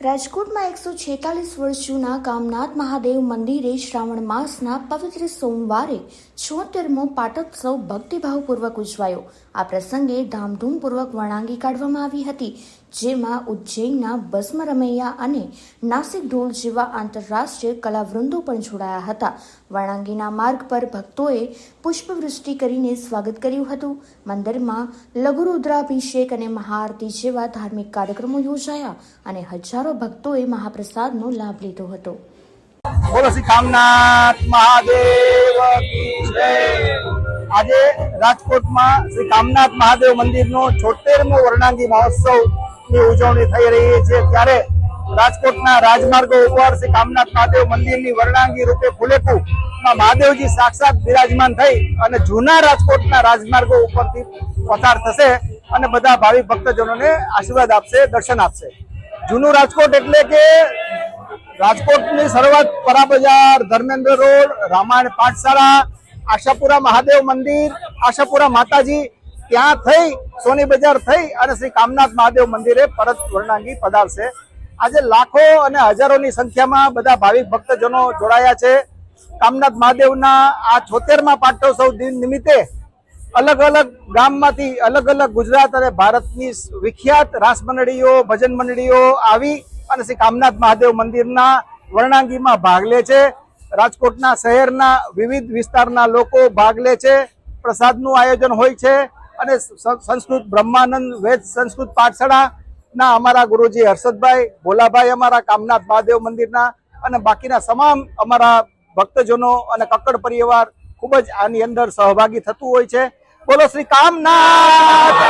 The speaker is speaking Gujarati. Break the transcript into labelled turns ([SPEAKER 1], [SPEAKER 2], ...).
[SPEAKER 1] રાજકોટમાં એકસો છેતાલીસ વર્ષ જૂના કામનાથ મહાદેવ મંદિરે શ્રાવણ માસના પવિત્ર સોમવારે છોતેરમો પાટોત્સવ ભક્તિભાવપૂર્વક ઉજવાયો. આ પ્રસંગે ધામધૂમપૂર્વક વણાંગી કાઢવામાં આવી હતી. જેમાં ઉજ્જૈનના ભસ્મ રમૈયા અને નાસિક ઢોલ જેવા આંતરરાષ્ટ્રીય કલાવૃંદો પણ જોડાયા હતા. વણાંગીના માર્ગ પર ભક્તોએ પુષ્પવૃષ્ટિ કરીને સ્વાગત કર્યું હતું. મંદિરમાં લઘુરુદ્રાભિષેક અને મહાઆરતી જેવા ધાર્મિક કાર્યક્રમો યોજાયા અને હજારો ભક્તોએ મહાપ્રસાદનો લાભ લીધો હતો.
[SPEAKER 2] આજે રાજકોટમાં શ્રી કામનાથ મહાદેવ મંદિરનો છોતેરમો વર્ણાંગી મહોત્સવની ઉજવણી થઈ રહી છે. ત્યારે રાજકોટના રાજમાર્ગો ઉપર શ્રી કામનાથ મહાદેવ મંદિરની વર્ણાંગી રૂપે ફુલેકુ મહાદેવજી સાક્ષાત બિરાજમાન થઈ અને જૂના રાજકોટના રાજમાર્ગો ઉપરથી પસાર થશે અને બધા ભાવિ ભક્તજનોને આશીર્વાદ આપશે, દર્શન આપશે. જૂનું રાજકોટ એટલે કે રાજકોટની શરૂઆત પરા બજાર ધર્મેન્દ્ર રોડ, રામાયણ પાઠશાળા, આશાપુરા મહાદેવ મંદિર, આશાપુરા માતાજી, ત્યાં થઈ સોની બજાર થઈ અને શ્રી કામનાથ મહાદેવ મંદિરે પરત વર્ણાંગી પધારશે. આજે લાખો અને હજારોની સંખ્યામાં બધા ભાવિક ભક્તજનો જોડાયા છે. કામનાથ મહાદેવના આ છોતેરમાં પાટોત્સવ દિન નિમિત્તે અલગ અલગ ગામમાંથી અલગ અલગ ગુજરાત અને ભારતની વિખ્યાત રાસ મંડળીઓ ભજન મંડળીઓ આવી અને શ્રી કામનાથ મહાદેવ મંદિરના વર્ણાંગીમાં ભાગ લે છે. રાજકોટના શહેરના વિવિધ વિસ્તારના લોકો ભાગ લે છે. પ્રસાદનું આયોજન હોય છે. અને સંસ્કૃત બ્રહ્માનંદ વેદ સંસ્કૃત પાઠશાળાના અમારા ગુરુજી હર્ષદભાઈ, ભોલાભાઈ અમારા કામનાથ મહાદેવ મંદિરના અને બાકીના તમામ અમારા ભક્તજનો અને કક્કડ પરિવાર ખૂબ જ આની અંદર સહભાગી થતું હોય છે. બોલો શ્રી કામનાથ